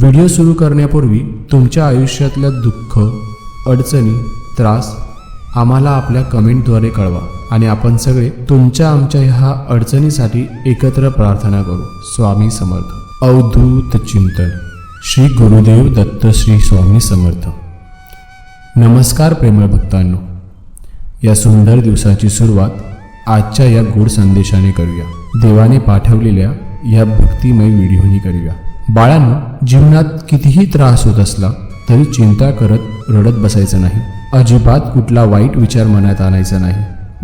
Video सुरू करण्यापूर्वी तुमच्या आयुष्यातल्या दुःख अडचणी त्रास आम्हाला आपल्या कमेंटद्वारे कळवा आणि आपण सगळे तुमच्या आमच्या ह्या अडचणीसाठी एकत्र प्रार्थना करू. स्वामी समर्थ. अवधूत चिंतन. श्री गुरुदेव दत्त श्री स्वामी समर्थ. नमस्कार प्रेमळ भक्तांनो. या सुंदर दिवसाची सुरुवात आजच्या या गोड संदेशाने करूया. देवाने पाठवलेल्या या भक्तिमय व्हिडिओनी करूया. बाळांनो जीवनात कितीही त्रास होत असला तरी चिंता करत रडत बसायचं नाही. अजिबात कुठला वाईट विचार मनात आणायचा नाही.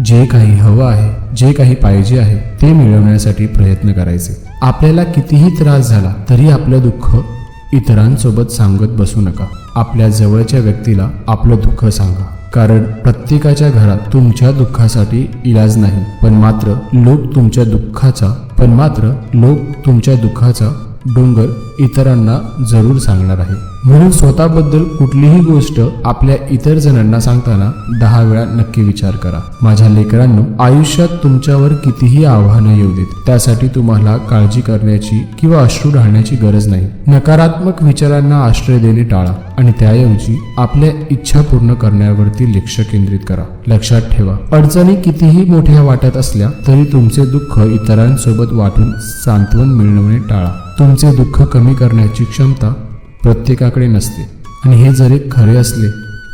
जे काही हवं आहे जे काही पाहिजे आहे ते मिळवण्यासाठी प्रयत्न करायचे. आपल्याला कितीही त्रास झाला तरी आपलं दुःख इतरांसोबत सांगत बसू नका. आपल्या जवळच्या व्यक्तीला आपलं दुःख सांगा. कारण प्रत्येकाच्या घरात तुमच्या दुःखासाठी इलाज नाही पण मात्र लोक तुमच्या दुःखाचा पण मात्र लोक तुमच्या दुःखाचा डोंगर. इतरांना जरूर सांगणार आहे. म्हणून स्वतःबद्दल कुठलीही गोष्ट आपल्या इतर जणांना सांगताना दहा वेळा नक्की विचार करा. माझ्या लेकरांनो आयुष्यात तुमच्यावर कितीही आव्हानं येऊ देत त्यासाठी तुम्हाला काळजी करण्याची किंवा अश्रू राहण्याची गरज नाही. नकारात्मक विचारांना आश्रय देणे टाळा आणि त्याऐवजी आपल्या इच्छा पूर्ण करण्यावरती लक्ष केंद्रित करा. लक्षात ठेवा अडचणी कितीही मोठ्या वाटत असल्या तरी तुमचे दुःख इतरांसोबत वाटून सांत्वन मिळवणे टाळा. तुमचे दुःख कमी करण्याची क्षमता प्रत्येकाकडे नसते. आणि हे जरी खरे असले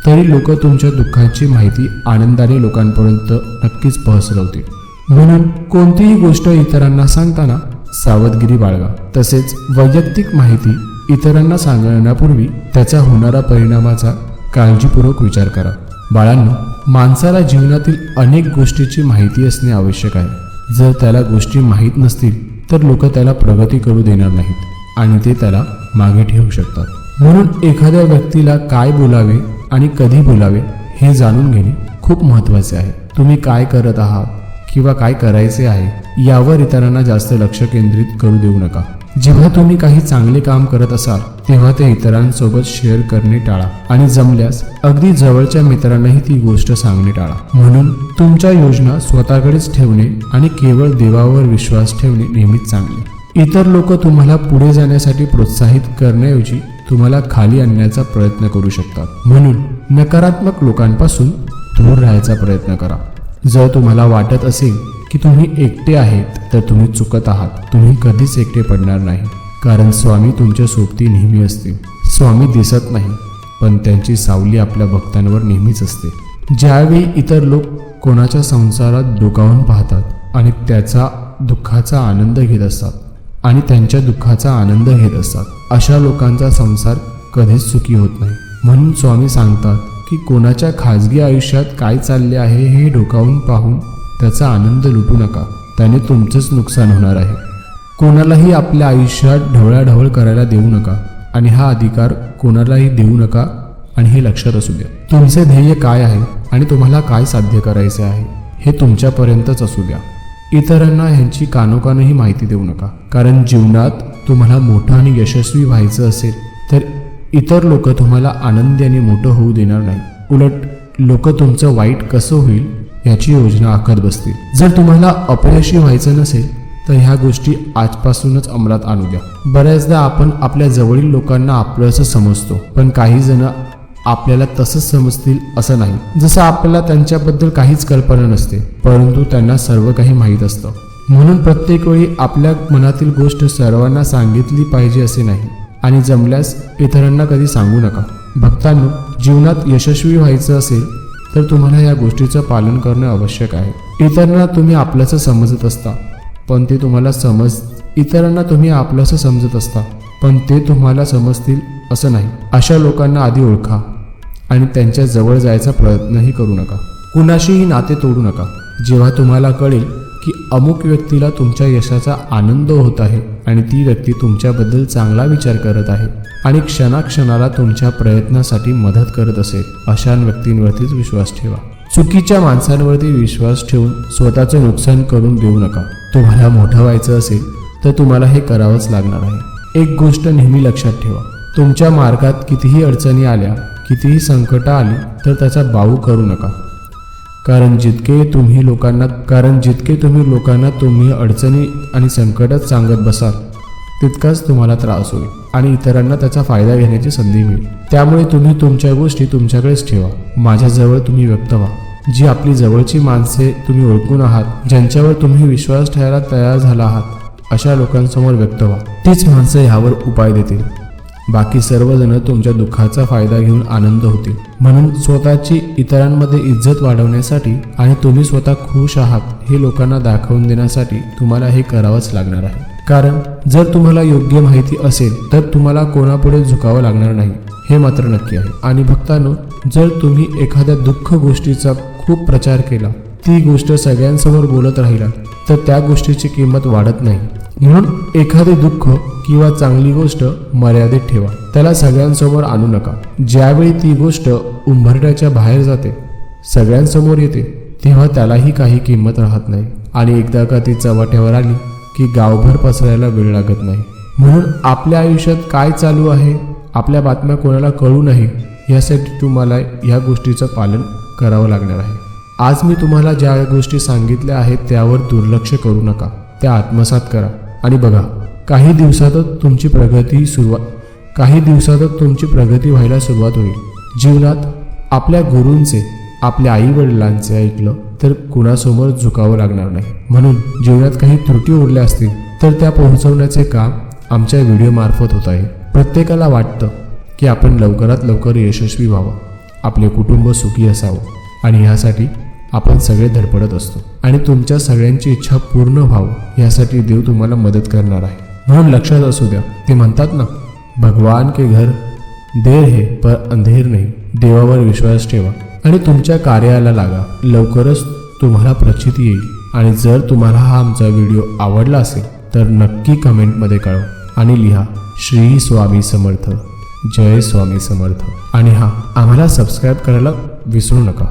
तरी लोक तुमच्या दुःखाची माहिती आनंदाने लोकांपर्यंत नक्कीच पसरवतील. म्हणून कोणतीही गोष्ट इतरांना सांगताना सावधगिरी बाळगा. तसेच वैयक्तिक माहिती इतरांना सांगण्यापूर्वी त्याचा होणारा परिणामाचा काळजीपूर्वक विचार करा. बाळांनो माणसाला जीवनातील अनेक गोष्टीची माहिती असणे आवश्यक आहे. जर त्याला गोष्टी माहीत नसतील तर लोक त्याला प्रगती करू देणार नाहीत. आणि ते त्याला मागे ठेवू शकतात. म्हणून एखाद्या व्यक्तीला काय बोलावे आणि कधी बोलावे हे जाणून घेणे खूप महत्त्वाचे आहे. तुम्ही काय करत आहात किंवा काय करायचे आहे यावर इतरांना जास्त लक्ष केंद्रित करू देऊ नका. जेव्हा तुम्ही काही चांगले काम करत असाल तेव्हा ते इतरांसोबत शेअर करणे टाळा आणि जमल्यास अगदी जवळच्या मित्रांनाही ती गोष्ट सांगणे टाळा. म्हणून तुमच्या योजना स्वतःकडेच ठेवणे आणि केवळ देवावर विश्वास ठेवणे नेहमीच चांगले. इतर लोक तुम्हाला पुढे जाण्यासाठी प्रोत्साहित करण्याऐवजी तुम्हाला खाली आणण्याचा प्रयत्न करू शकतात. म्हणून नकारात्मक लोकांपासून दूर राहायचा प्रयत्न करा. जर तुम्हाला वाटत असेल की तुम्ही एकटे आहेत तर तुम्ही चुकत आहात. तुम्ही कधीच एकटे पडणार नाही. कारण स्वामी तुमच्या सोबती नेहमी असते स्वामी दिसत नाही पण त्यांची सावली आपल्या भक्तांवर नेहमीच असते. ज्यावेळी इतर लोक कोणाच्या संसारात डोकावून पाहतात आणि त्याचा दुःखाचा आनंद घेत असतात आणि त्यांच्या दुःखाचा आनंद घेत असतात. अशा लोकांचा संसार कधीच सुखी होत नाही. म्हणून स्वामी सांगतात की कोणाच्या खाजगी आयुष्यात काय चालले आहे हे डोकावून पाहून त्याचा आनंद लुटू नका. त्याने तुमचंच नुकसान होणार आहे. कोणालाही आपल्या आयुष्यात ढवळाढवळ करायला देऊ नका आणि हा अधिकार कोणालाही देऊ नका आणि हे लक्षात असू द्या. तुमचे ध्येय काय आहे आणि तुम्हाला काय साध्य करायचे आहे हे तुमच्यापर्यंतच असू द्या. इतरांना ह्यांची कानोकानही माहिती देऊ नका. कारण जीवनात तुम्हाला मोठं आणि यशस्वी व्हायचं असेल तर इतर लोक तुम्हाला आनंदी आणि मोठं होऊ देणार नाही उलट लोक तुमचं वाईट कसं होईल याची योजना आखत बसतील. जर तुम्हाला अपयशी व्हायचं नसेल तर ह्या गोष्टी आजपासूनच अंमलात आणू द्या. बऱ्याचदा आपण आपल्या जवळील लोकांना आपलंसं समजतो पण काही जण आपल्याला तसंच समजतील असं नाही. जसं आपल्याला त्यांच्याबद्दल काहीच कल्पना नसते परंतु त्यांना सर्व काही माहीत असतं. म्हणून प्रत्येक वेळी आपल्या मनातील गोष्ट सर्वांना सांगितली पाहिजे असे नाही आणि जमल्यास इतरांना कधी सांगू नका. भक्तांनो जीवनात यशस्वी व्हायचं असेल तर तुम्हाला या गोष्टीचं पालन करणं आवश्यक आहे. इतरांना तुम्ही आपल्याचं समजत असता पण ते तुम्हाला समज इतरांना तुम्ही आपलंसं समजत असता पण ते तुम्हाला समजतील असं नाही. अशा लोकांना आधी ओळखा. आणि त्यांच्या जवळ जायचा प्रयत्नही करू नका. कुणाशीही नाते तोडू नका. जेव्हा तुम्हाला कळेल की अमुक व्यक्तीला तुमच्या यशाचा आनंद होत आहे आणि ती व्यक्ती तुमच्याबद्दल चांगला विचार करत आहे आणि क्षणाक्षणाला तुमच्या प्रयत्नासाठी मदत करत असेल अशा व्यक्तींवरतीच विश्वास ठेवा. चुकीच्या माणसांवरती विश्वास ठेवून स्वतःचं नुकसान करून देऊ नका. तुम्हाला मोठं व्हायचं असेल तर तुम्हाला हे करावंच लागणार आहे. एक गोष्ट नेहमी लक्षात ठेवा. तुमच्या मार्गात कितीही अडचणी आल्या कितीही संकट आली तर त्याचा बाऊ करू नका. कारण जितके तुम्ही लोकांना कारण जितके तुम्ही लोकांना तुम्ही अडचणी आणि संकटात सांगत बसाल तितकाच तुम्हाला त्रास होईल आणि इतरांना त्याचा फायदा घेण्याची संधी मिळेल. त्यामुळे तुम्ही तुमच्या गोष्टी तुमच्याकडेच ठेवा. माझ्याजवळ तुम्ही व्यक्त व्हा. जी आपली जवळची माणसे तुम्ही ओळखून आहात ज्यांच्यावर तुम्ही विश्वास ठेवायला तयार झाला आहात अशा लोकांसमोर व्यक्त व्हा. तीच माणसं ह्यावर उपाय देतील. बाकी सर्वजण तुमच्या दुःखाचा फायदा घेऊन आनंद होतील. म्हणून स्वतःची इतरांमध्ये इज्जत वाढवण्यासाठी आणि तुम्ही स्वतः खुश आहात हे लोकांना दाखवून देण्यासाठी तुम्हाला हे करावंच लागणार आहे. कारण जर तुम्हाला योग्य माहिती असेल तर तुम्हाला कोणापुढे झुकावं लागणार नाही. हे मात्र नक्की आहे. आणि भक्तांनो जर तुम्ही एखाद्या दुःख गोष्टीचा खूप प्रचार केला ती गोष्ट सगळ्यांसमोर बोलत राहिला तर त्या गोष्टीची किंमत वाढत नाही. म्हणून एखादे दुःख किंवा चांगली गोष्ट मर्यादित ठेवा. त्याला सगळ्यांसमोर आणू नका. ज्यावेळी ती गोष्ट उंबरट्याच्या बाहेर जाते सगळ्यांसमोर येते तेव्हा त्यालाही काही किंमत राहत नाही. आणि एकदा का ती चव्हाट्यावर आली की गावभर पसरायला वेळ लागत नाही. म्हणून आपल्या आयुष्यात काय चालू आहे आपल्या बातम्या कोणाला कळू नये यासाठी तुम्हाला या गोष्टीचं पालन करावं लागणार आहे. आज मी तुम्हाला ज्या गोष्टी सांगितल्या आहेत त्यावर दुर्लक्ष करू नका. त्या आत्मसात करा. आणि बघा काही दिवसातच तुमची प्रगती सुरुवात काही दिवसातच तुमची प्रगती व्हायला सुरुवात होईल. जीवनात आपल्या गुरूंचे आपल्या आई वडिलांचे ऐकलं तर कुणासमोर झुकावं लागणार नाही. म्हणून जीवनात काही त्रुटी उरल्या असतील तर त्या पोहोचवण्याचे काम आमच्या व्हिडिओ मार्फत होत आहे. प्रत्येकाला वाटतं की आपण लवकरात लवकर यशस्वी व्हावं आपले कुटुंब सुखी असावं आणि ह्यासाठी आपण सगळे धडपडत असतो. आणि तुमच्या सगळ्यांची इच्छा पूर्ण व्हावं यासाठी देव तुम्हाला मदत करणार आहे. म्हणून लक्षात असू द्या. ते म्हणतात ना भगवान के घर देर हे पर अंधेर नाही. देवावर विश्वास ठेवा. आणि तुमच्या कार्याला लागा. लवकरच तुम्हाला प्रचित येईल. आणि जर तुम्हाला हा आमचा व्हिडिओ आवडला असेल तर नक्की कमेंटमध्ये कळवा. आणि लिहा श्री स्वामी समर्थ. जय स्वामी समर्थ. आणि हा आम्हाला सबस्क्राईब करायला विसरू नका.